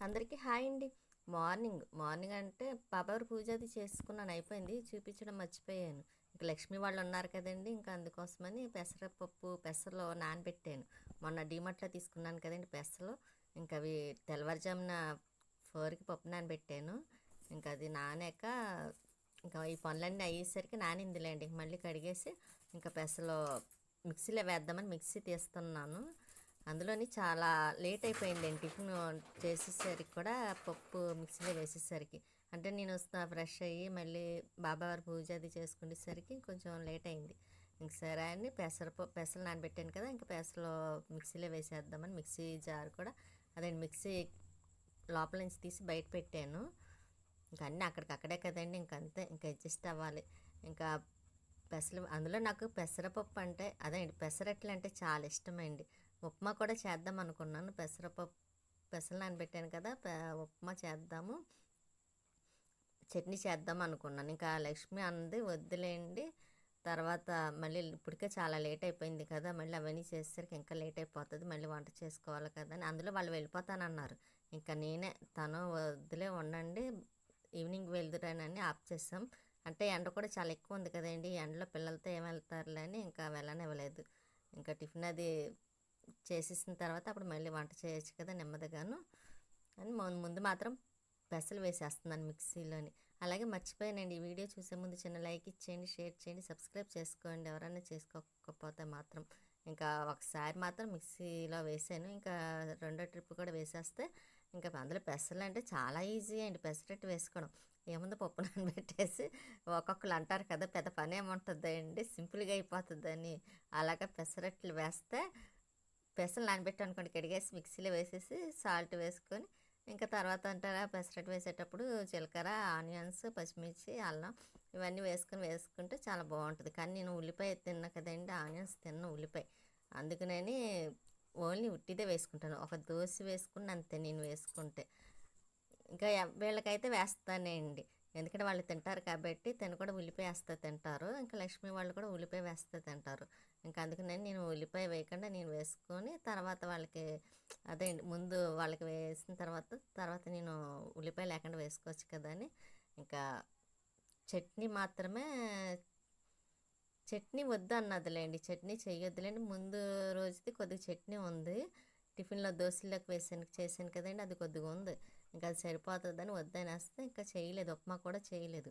అందరికీ హాయ్ అండి. Morning. Morning అంటే బాబావారి పూజ అది చేసుకున్నాను. అయిపోయింది. చూపించడం మర్చిపోయాను. ఇంకా లక్ష్మి వాళ్ళు ఉన్నారు కదండి. ఇంకా అందుకోసమని పెసరపప్పు పెసరలో నానబెట్టాను. మొన్న డీమార్ట్లో తీసుకున్నాను కదండి పెసలు. ఇంకా అవి తెల్లవారుజామున ఫోర్కి పప్పు నానబెట్టాను. ఇంకా అది నానాక ఇంకా ఈ పనులన్నీ అయ్యేసరికి నానిందిలేండి. ఇంక మళ్ళీ కడిగేసి ఇంకా పెసలో మిక్సీలో వేద్దామని మిక్సీ తీస్తున్నాను. అందులోని చాలా లేట్ అయిపోయింది అండి టిఫిన్ చేసేసరికి కూడా పప్పు మిక్సీలో వేసేసరికి. అంటే నేను వస్తా ఫ్రెష్ అయ్యి మళ్ళీ బాబావారి పూజ అది చేసుకునేసరికి కొంచెం లేట్ అయింది. ఇంక సరే అని పెసరపప్పు పెసలు నానబెట్టాను కదా ఇంకా పెసలు మిక్సీలో వేసేద్దామని మిక్సీ జార్ కూడా అదే మిక్సీ లోపల నుంచి తీసి బయట పెట్టాను. ఇంకా అన్నీ అక్కడికక్కడే కదండి ఇంక అంతే ఇంకా అడ్జస్ట్ అవ్వాలి. ఇంకా పెసలు అందులో నాకు పెసరపప్పు అంటే అదే పెసరట్లు అంటే చాలా ఇష్టమండి ఉప్మా కూడా చేద్దాం అనుకున్నాను. పెసరపప్పు పెసలు నానబెట్టాను కదా ఉప్మా చేద్దాము. చట్నీ చేద్దాం అనుకున్నాను. ఇంకా లక్ష్మి అంది వద్దులేండి. తర్వాత మళ్ళీ ఇప్పటికే చాలా లేట్ అయిపోయింది కదా మళ్ళీ అవన్నీ చేసేసరికి ఇంకా లేట్ అయిపోతుంది మళ్ళీ వంట చేసుకోవాలి కదా అని. అందులో వాళ్ళు వెళ్ళిపోతానన్నారు. ఇంకా నేనే తను వద్దులే ఉండండి. ఈవినింగ్ వెళ్దురానని ఆఫ్ చేసాం. అంటే ఎండ కూడా చాలా ఎక్కువ ఉంది కదండి. ఎండలో పిల్లలతో ఏం వెళ్తారులే అని ఇంకా వెళ్ళనివ్వలేదు. ఇంకా టిఫిన్ అది చేసేసిన తర్వాత అప్పుడు మళ్ళీ వంట చేయొచ్చు కదా నెమ్మదిగాను అని ముందు మాత్రం పెసలు వేసేస్తున్నాను మిక్సీలోని. అలాగే మర్చిపోయానండి ఈ వీడియో చూసే ముందు చిన్న లైక్ ఇచ్చేయండి షేర్ చేయండి సబ్స్క్రైబ్ చేసుకోండి. ఎవరైనా చేసుకోకపోతే మాత్రం ఇంకా ఒకసారి మాత్రం మిక్సీలో వేసాను. ఇంకా రెండో ట్రిప్ కూడా వేసేస్తే ఇంకా అందులో పెసలు అంటే చాలా ఈజీ అండి పెసరట్టు వేసుకోవడం. ఏముంది పప్పు నానబెట్టేసి ఒక్కొక్కరు అంటారు కదా పెద్ద పని ఏముంటుంది సింపుల్గా అయిపోతుందని. అలాగా పెసరట్లు వేస్తే పెసలు నానబెట్టి అనుకోండి కడిగేసి మిక్సీలో వేసేసి సాల్ట్ వేసుకొని ఇంకా తర్వాత అంటారా పెసరట్టు వేసేటప్పుడు జీలకర్ర ఆనియన్స్ పచ్చిమిర్చి అల్లం ఇవన్నీ వేసుకొని వేసుకుంటే చాలా బాగుంటుంది. కానీ నేను ఉల్లిపాయ తిన్నా కదండి ఆనియన్స్ తిన్న ఉల్లిపాయ. అందుకనని ఓన్లీ ఉట్టిదే వేసుకుంటాను. ఒక దోశ వేసుకుని అంతే నేను వేసుకుంటే. ఇంకా వీళ్ళకైతే వేస్తానండి. ఎందుకంటే వాళ్ళు తింటారు కాబట్టి తను కూడా ఉల్లిపాయ వేస్తే తింటారు. ఇంకా లక్ష్మి వాళ్ళు కూడా ఉల్లిపాయ వేస్తే తింటారు. ఇంకా అందుకని నేను ఉల్లిపాయ వేయకుండా నేను వేసుకొని తర్వాత వాళ్ళకి అదే అండి, ముందు వాళ్ళకి వేసిన తర్వాత తర్వాత నేను ఉల్లిపాయ లేకుండా వేసుకోవచ్చు కదా అని. ఇంకా చట్నీ మాత్రమే చట్నీ వద్దు అన్నదిలేండి చట్నీ చేయొద్దులేండి ముందు రోజుది కొద్దిగా చట్నీ ఉంది. టిఫిన్లో దోశలకు వేసాను చేశాను కదండి అది కొద్దిగా ఉంది. ఇంకా అది సరిపోతుందని వద్దనేస్తే ఇంకా చేయలేదు ఉప్మా కూడా చేయలేదు.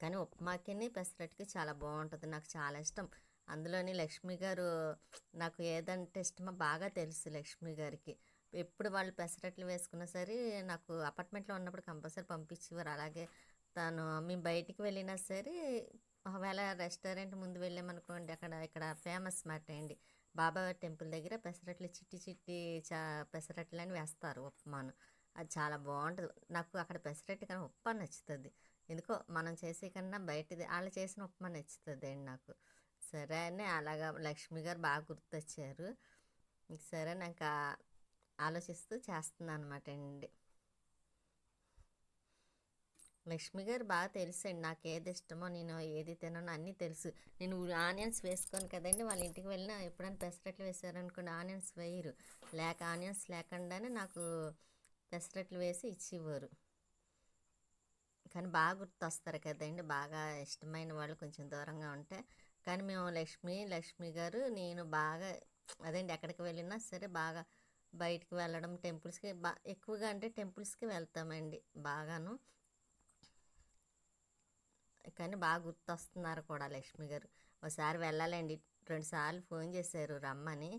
కానీ ఉప్మాకిని పెసరట్టుకి చాలా బాగుంటుంది నాకు చాలా ఇష్టం. అందులోని లక్ష్మి గారు నాకు ఏదంటే ఇష్టమో బాగా తెలుసు లక్ష్మి గారికి. ఎప్పుడు వాళ్ళు పెసరట్లు వేసుకున్నా సరే నాకు అపార్ట్మెంట్లో ఉన్నప్పుడు కంపల్సరీ పంపించేవారు. అలాగే తను మేము బయటికి వెళ్ళినా సరే ఒకవేళ రెస్టారెంట్ ముందు వెళ్ళామనుకోండి అక్కడ ఇక్కడ ఫేమస్ మాట అండి. బాబా టెంపుల్ దగ్గర పెసరట్లు చిట్టి చిట్టి చా పెసరట్లు అని వేస్తారు ఉప్మాను. అది చాలా బాగుంటుంది. నాకు అక్కడ పెసరట్టు కానీ ఉప్మా నచ్చుతుంది. ఎందుకో మనం చేసే కన్నా బయటది వాళ్ళు చేసిన ఉప్మా నచ్చుతుంది అండి నాకు. సరే అని అలాగా లక్ష్మి గారు బాగా గుర్తొచ్చారు. సరే నాకు ఆలోచిస్తూ చేస్తున్నాను అనమాట అండి. లక్ష్మి గారు బాగా తెలుసు అండి నాకు ఏది ఇష్టమో నేను ఏది తినను అన్నీ తెలుసు. నేను ఆనియన్స్ వేసుకోను కదండి వాళ్ళ ఇంటికి వెళ్ళినా ఎప్పుడైనా పెసరట్లు వేసారనుకోండి ఆనియన్స్ వేయరు. లేక ఆనియన్స్ లేకుండానే నాకు పెసరట్లు వేసి ఇచ్చేవారు. కానీ బాగా గుర్తొస్తారు కదండి బాగా ఇష్టమైన వాళ్ళు కొంచెం దూరంగా ఉంటే. కానీ మేము లక్ష్మి లక్ష్మి గారు నేను బాగా అదేంటి ఎక్కడికి వెళ్ళినా సరే బాగా బయటికి వెళ్ళడం టెంపుల్స్కి బా ఎక్కువగా అంటే టెంపుల్స్కి వెళ్తామండి బాగాను. కానీ బాగా గుర్తొస్తున్నారు కూడా లక్ష్మి గారు. ఒకసారి వెళ్ళాలండి. రెండుసార్లు ఫోన్ చేశారు రమ్మని.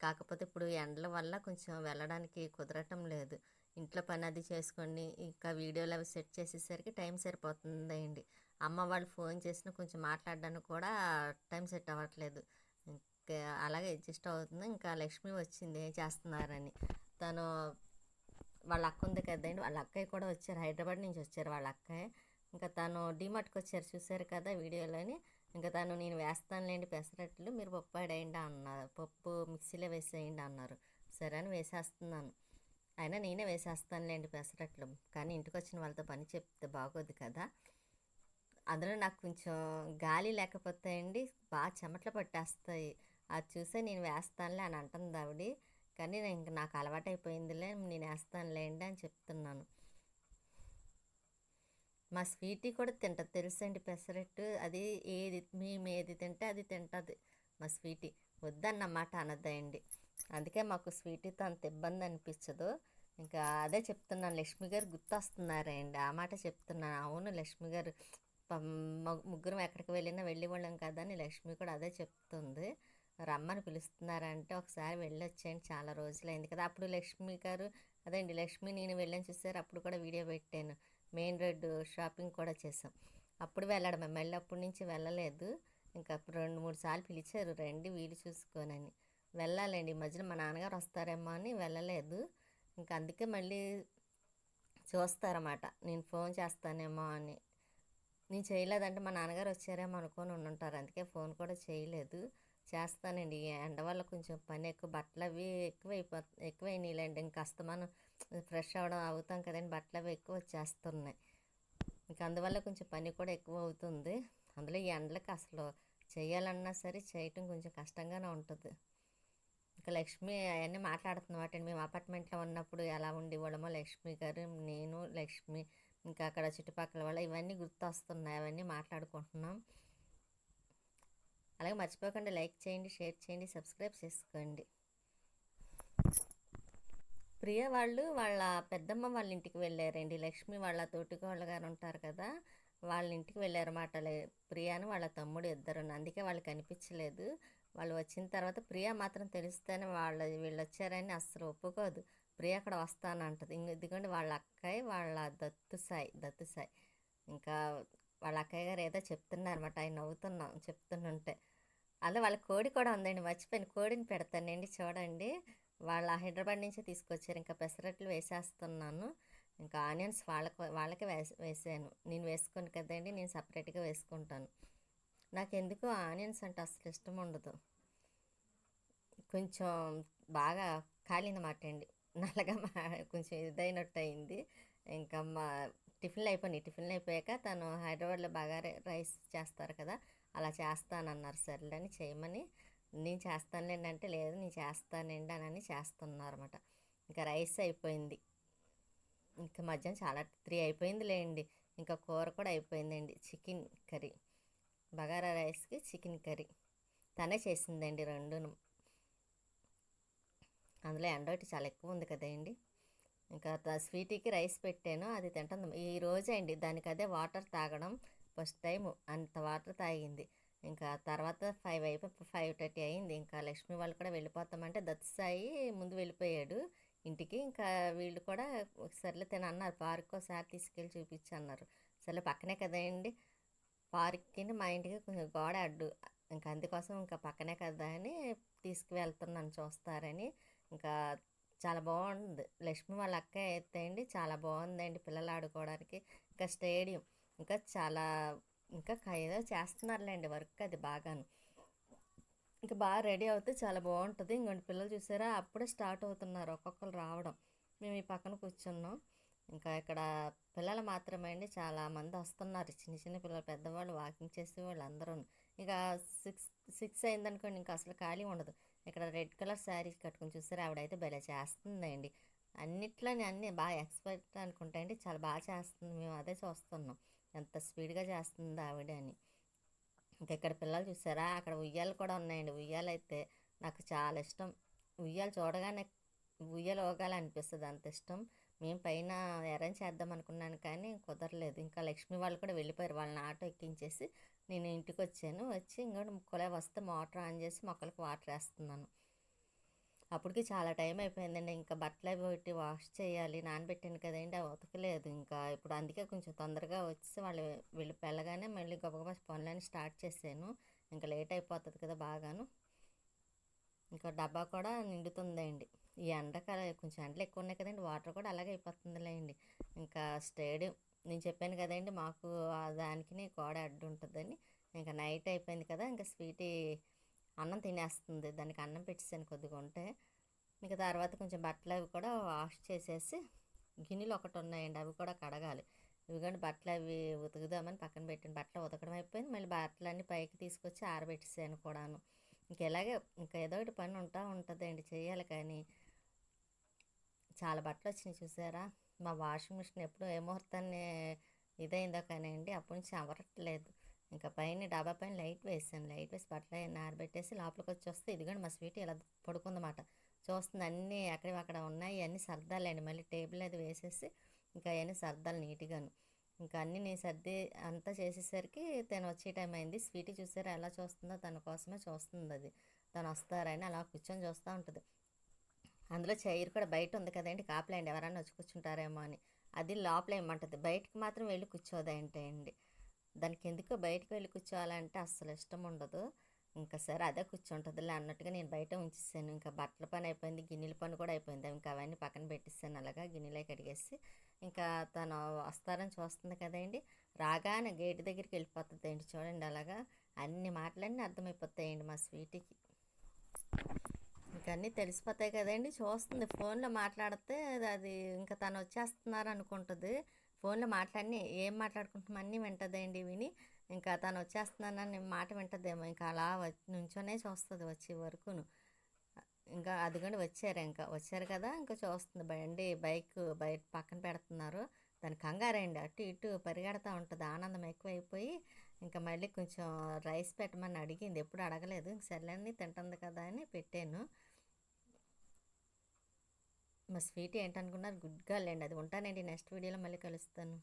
కాకపోతే ఇప్పుడు ఎండల వల్ల కొంచెం వెళ్ళడానికి కుదరటం లేదు. ఇంట్లో పని అది చేసుకొని ఇంకా వీడియోలు అవి సెట్ చేసేసరికి టైం సరిపోతుందండి. అమ్మ వాళ్ళు ఫోన్ చేసినా కొంచెం మాట్లాడడానికి కూడా టైం సెట్ అవ్వట్లేదు. ఇంకా అలాగే అడ్జస్ట్ అవుతుంది. ఇంకా లక్ష్మి వచ్చింది ఏం చేస్తున్నారని. తను వాళ్ళ అక్క ఉంది కదండి. వాళ్ళ అక్కయ్య కూడా వచ్చారు. హైదరాబాద్ నుంచి వచ్చారు వాళ్ళ అక్కయ్య. ఇంకా తను డిమార్ట్కి వచ్చారు చూసారు కదా వీడియోలోని. ఇంకా తను నేను వేస్తానులేండి పెసరట్లు మీరు పప్పు ఆడేయండి అన్నారు. పప్పు మిక్సీలో వేసేయండి అన్నారు. సరే అని వేసేస్తున్నాను. అయినా నేనే వేసేస్తానులేండి పెసరట్లు. కానీ ఇంటికి వచ్చిన వాళ్ళతో పని చెప్తే బాగోదు కదా. అందులో నాకు కొంచెం గాలి లేకపోతే అండి బాగా చెమటలు పట్టేస్తాయి. అది చూసే నేను వేస్తానులే అని అంటుంది ఆవిడ. కానీ నేను ఇంక నాకు అలవాటు అయిపోయిందిలే నేను వేస్తానులేండి అని చెప్తున్నాను. మా స్వీటీ కూడా తింటది తెలుసండి పెసరట్టు? అది ఏది మేము ఏది తింటే అది తింటుంది మా స్వీటీ. వద్దన్నమాట అనద్దండి. అందుకే మాకు స్వీట్తో అంత ఇబ్బంది అనిపించదు. ఇంకా అదే చెప్తున్నాను లక్ష్మి గారు గుర్తొస్తున్నారండి. ఆ మాట చెప్తున్నాను. అవును లక్ష్మి గారు పం- ముగ్గురం ఎక్కడికి వెళ్ళినా వెళ్ళి వాళ్ళం కదా అని లక్ష్మి కూడా అదే చెప్తుంది. రమ్మని పిలుస్తున్నారంటే ఒకసారి వెళ్ళొచ్చేయండి చాలా రోజులైంది కదా. అప్పుడు లక్ష్మి గారు అదేండి లక్ష్మి నేను వెళ్ళని చూసారు అప్పుడు కూడా వీడియో పెట్టాను. మెయిన్ రోడ్ షాపింగ్ కూడా చేసాం అప్పుడు వెళ్ళడం మళ్ళీ అప్పటి నుంచి వెళ్ళలేదు. ఇంకా రెండు మూడు సార్లు పిలిచారు రండి వీలు చూసుకోనని. వెళ్ళాలండి. ఈ మధ్యన మా నాన్నగారు వస్తారేమో అని వెళ్ళలేదు. ఇంకా అందుకే మళ్ళీ చూస్తారన్నమాట. నేను ఫోన్ చేస్తానేమో అని. నేను చేయలేదంటే మా నాన్నగారు వచ్చారేమో అనుకొని ఉండుంటారు. అందుకే ఫోన్ కూడా చేయలేదు. చేస్తానండి. ఈ ఎండ వల్ల కొంచెం పని ఎక్కువ బట్టలు అవి ఎక్కువ అయిపో ఎక్కువ అయినాయిలేండి ఇంకా మనం ఫ్రెష్ అవ్వడం అవుతాం కదండి. బట్టలు అవి ఎక్కువ వచ్చేస్తున్నాయి. ఇంకా అందువల్ల కొంచెం పని కూడా ఎక్కువ అవుతుంది. అందులో ఈ ఎండలకు అసలు చేయాలన్నా సరే చేయటం కొంచెం కష్టంగానే ఉంటుంది. ఇంకా లక్ష్మి అవన్నీ మాట్లాడుతున్నమాట మేము అపార్ట్మెంట్లో ఉన్నప్పుడు ఎలా ఉండేవాళ్ళమో లక్ష్మి గారు నేను లక్ష్మి ఇంకా అక్కడ చుట్టుపక్కల వాళ్ళ ఇవన్నీ గుర్తొస్తున్నాయి. అవన్నీ మాట్లాడుకుంటున్నాం. అలాగే మర్చిపోకుండా లైక్ చేయండి షేర్ చేయండి సబ్స్క్రైబ్ చేసుకోండి. ప్రియ వాళ్ళు వాళ్ళ పెద్దమ్మ వాళ్ళ ఇంటికి వెళ్ళారండి. లక్ష్మి వాళ్ళ తోటికోళ్ళ గారు ఉంటారు కదా వాళ్ళ ఇంటికి వెళ్ళారన్నమాట. లే- ప్రియాను వాళ్ళ తమ్ముడు ఇద్దరు అందుకే వాళ్ళు కనిపించలేదు. వాళ్ళు వచ్చిన తర్వాత ప్రియ మాత్రం తెలిస్తేనే వాళ్ళ వీళ్ళు వచ్చారని అస్సలు ఒప్పుకోదు. ప్రియ అక్కడ వస్తానంటది. ఇంక ఇదిగోండి వాళ్ళ అక్కయ్య వాళ్ళ దత్తు సాయి దత్తు సాయి. ఇంకా వాళ్ళ అక్కయ్య గారు ఏదో చెప్తున్నారన్నమాట. ఆయన నవ్వుతున్నాం చెప్తుంటే అలా వాళ్ళ కోడి కూడా ఉందండి మర్చిపోయిన. కోడిని పెడతానండి చూడండి. వాళ్ళ హైదరాబాద్ నుంచి తీసుకొచ్చారు. ఇంకా పెసరట్లు వేసేస్తున్నాను. ఇంకా ఆనియన్స్ వాళ్ళకి వాళ్ళకే వేసాను. నేను వేసుకోను కదండి నేను సపరేట్గా వేసుకుంటాను. నాకు ఎందుకో ఆనియన్స్ అంటే అసలు ఇష్టం ఉండదు. కొంచెం బాగా కాలినమాట అండి. నల్లగా మా- కొంచెం ఇదైనట్టు అయింది. ఇంకా మా టిఫిన్లు అయిపోయినాయి. టిఫిన్లు అయిపోయాక తను హైదరాబాద్లో బాగా రైస్ చేస్తారు కదా అలా చేస్తానన్నారు. సర్లే అని చేయమని. నేను చేస్తానులేండి అంటే లేదు నేను చేస్తానండి అని చేస్తున్నారు అనమాట ఇంకా రైస్ అయిపోయింది. ఇంకా మధ్యాహ్నం చాలా త్రీ అయిపోయింది లేండి ఇంకా కూర కూడా అయిపోయిందండి. Chicken curry. బగారా రైస్కి చికెన్ కర్రీ. తనే చేసిందండి రెండును. అందులో ఎండ ఒకటి చాలా ఎక్కువ ఉంది కదండి ఇంకా స్వీటీకి రైస్ పెట్టాను అది తింటుంది ఈ రోజే అండి దానికి అదే వాటర్ తాగడం ఫస్ట్ టైం అంత వాటర్ తాగింది. ఇంకా తర్వాత ఫైవ్ అయిపోయి ఫైవ్ థర్టీ అయింది. ఇంకా లక్ష్మి వాళ్ళు కూడా వెళ్ళిపోతామంటే దత్సాయి ముందు వెళ్ళిపోయాడు ఇంటికి. ఇంకా వీళ్ళు కూడా సర్లే తిన అన్నారు పార్క్ ఒకసారి తీసుకెళ్ళి చూపించి అన్నారు సర్లే పక్కనే కదండి పార్క్కి మా ఇంటికి కొంచెం గోడ అడ్డు ఇంకా అందుకోసం ఇంకా పక్కనే కదా అని తీసుకువెళ్తున్నాను చూస్తారని. ఇంకా చాలా బాగుంది. లక్ష్మి వాళ్ళ అక్క అయితే అండి చాలా బాగుందండి పిల్లలు ఆడుకోవడానికి. ఇంకా స్టేడియం ఇంకా చాలా ఇంకా ఖైదో ఏదో చేస్తున్నారులేండి వర్క్ అది బాగాను. ఇంకా బాగా రెడీ అవుతే చాలా బాగుంటుంది. ఇంకొండి పిల్లలు చూసారా? అప్పుడే స్టార్ట్ అవుతున్నారు ఒక్కొక్కరు రావడం. మేము ఈ పక్కన కూర్చున్నాం. ఇంకా ఇక్కడ పిల్లలు మాత్రమే అండి. చాలా మంది వస్తున్నారు. చిన్న చిన్న పిల్లలు పెద్దవాళ్ళు వాకింగ్ చేసే వాళ్ళు అందరూ ఇక సిక్స్ సిక్స్ అయిందనుకోండి ఇంకా అసలు ఖాళీ ఉండదు. ఇక్కడ రెడ్ కలర్ శారీ కట్టుకుని చూసారా? ఆవిడైతే భలే చేస్తుందండి. అన్నిట్లోని అన్నీ బాగా ఎక్స్పర్ట్ అనుకుంటా అండి. చాలా బాగా చేస్తుంది. మేము అదే చూస్తున్నాం. ఎంత స్పీడ్గా చేస్తుంది ఆవిడ అని. ఇంకా ఇక్కడ పిల్లలు చూసారా? అక్కడ ఉయ్యాలు కూడా ఉన్నాయండి. ఉయ్యాలు అయితే నాకు చాలా ఇష్టం. ఉయ్యాలు చూడగానే ఉయ్యాలు ఊగాలి అనిపిస్తుంది అంత ఇష్టం. మేము పైన అరేంజ్ చేద్దాం అనుకున్నాను కానీ కుదరలేదు. ఇంకా లక్ష్మి వాళ్ళు కూడా వెళ్ళిపోయారు. వాళ్ళని ఆటో ఎక్కించేసి నేను ఇంటికి వచ్చాను వచ్చి ఇంకోటి కుళాయి వస్తే మోటార్ ఆన్ చేసి మొక్కలకు వాటర్ వేస్తున్నాను. అప్పటికి చాలా టైం అయిపోయిందండి. ఇంకా బట్టలు అవి ఒకటి వాష్ చేయాలి. నానబెట్టాను కదండి. అవి ఉతకలేదు. ఇంకా ఇప్పుడు అందుకే కొంచెం తొందరగా వచ్చి వాళ్ళు వెళ్ళి వెళ్ళగానే మళ్ళీ గొప్ప పనులని స్టార్ట్ చేశాను. ఇంకా లేట్ అయిపోతుంది కదా బాగాను. ఇంకా డబ్బా కూడా నిండుతుందండి. ఈ ఎండకాల కొంచెం ఎండలు ఎక్కువ ఉన్నాయి కదండి వాటర్ కూడా అలాగే అయిపోతుందిలేండి. ఇంకా స్టేడియం నేను చెప్పాను కదండి మాకు దానికి గోడ అడ్డు ఉంటుందని. ఇంకా నైట్ అయిపోయింది కదా ఇంకా స్వీటీ అన్నం తినేస్తుంది. దానికి అన్నం పెట్టేసాను కొద్దిగా ఉంటే. ఇంకా తర్వాత కొంచెం బట్టలు అవి కూడా వాష్ చేసేసి గిన్నెలు ఒకటి ఉన్నాయండి అవి కూడా కడగాలి. ఇవి కానీ బట్టలు అవి ఉతుకుదామని పక్కన పెట్టాను. బట్టలు ఉతకడం అయిపోయింది మళ్ళీ బట్టలన్నీ పైకి తీసుకొచ్చి ఆరబెట్టేసాను కూడాను. ఇంకా ఇలాగే ఇంకా ఏదో ఒకటి పని ఉంటా ఉంటుందండి చేయాలి కానీ చాలా బట్టలు వచ్చినాయి చూసారా? మా వాషింగ్ మిషన్ ఎప్పుడు ఏ ముహూర్తాన్ని ఇదైందో కానీ అండి అప్పటి నుంచి అవ్వట్లేదు ఇంకా పైన డాబా పైన లైట్ వేసాను. లైట్ వేసి బట్టలు నారబెట్టేసి ఆరబెట్టేసి లోపలికి వచ్చి వస్తే ఇదిగోండి మా స్వీట్ ఇలా పడుకుందన్నమాట. చూస్తుంది అన్నీ అక్కడ అక్కడ ఉన్నాయి అన్నీ సర్దాలండి. మళ్ళీ టేబుల్ అది వేసేసి ఇంకా అవన్నీ సర్దాలు నీట్గాను. ఇంకా అన్నీ నేను సర్ది అంతా చేసేసరికి తను వచ్చే టైం అయింది. స్వీట్ చూసారా ఎలా చూస్తుందో తన కోసమే చూస్తుంది అది తను వస్తారని అలా కూర్చొని చూస్తూ ఉంటుంది. అందులో చైర్ కూడా బయట ఉంది కదండి కాపలేండి ఎవరైనా వచ్చి కూర్చుంటారేమో అని. అది లోపల ఏమంటుంది బయటకు మాత్రం వెళ్ళి కూర్చోదంటే అండి. దానికి ఎందుకో బయటకు వెళ్ళి కూర్చోవాలంటే అస్సలు ఇష్టం ఉండదు. ఇంకా సరే అదే కూర్చుంటుందిలే అన్నట్టుగా నేను బయట ఉంచేసాను. ఇంకా బట్టల పని అయిపోయింది గిన్నెల పని కూడా అయిపోయింది. ఇంకా అవన్నీ పక్కన పెట్టేసాను. అలాగా గిన్నెలే కడిగేసి ఇంకా తను వస్తారని చూస్తుంది కదండి. రాగానే గేట్ దగ్గరికి వెళ్ళిపోతుంది అండి చూడండి. అలాగా అన్ని మాటలన్నీ అర్థమైపోతాయండి మా స్వీట్కి. ఇవన్నీ అన్నీ తెలిసిపోతాయి కదండి. చూస్తుంది. ఫోన్లో మాట్లాడితే అది ఇంకా తను వచ్చేస్తున్నారు అనుకుంటుంది. ఫోన్లో మాట్లాడి ఏం మాట్లాడుకుంటున్నాం అన్నీ వింటదండి విని. ఇంకా తను వచ్చేస్తున్నానని మాట వింటదేమో. ఇంకా అలా నుంచోనే చూస్తుంది వచ్చే వరకును. ఇంకా అదిగోండి వచ్చారు ఇంకా. వచ్చారు కదా ఇంకా చూస్తుంది. బండి బైక్ బయట పక్కన పెడుతున్నారు. దాని కంగారండి. అటు ఇటు పరిగెడతా ఉంటుంది. ఆనందం ఎక్కువైపోయి ఇంకా మళ్ళీ కొంచెం రైస్ పెట్టమని అడిగింది. ఎప్పుడు అడగలేదు. ఇంక సర్లేని తింటుంది కదా అని పెట్టాను. మా స్వీట్ ఏంటనుకున్నారు? గుడ్ గర్ల్ అండి. అది ఉంటానండి. నెక్స్ట్ వీడియోలో మళ్ళీ కలుస్తాను.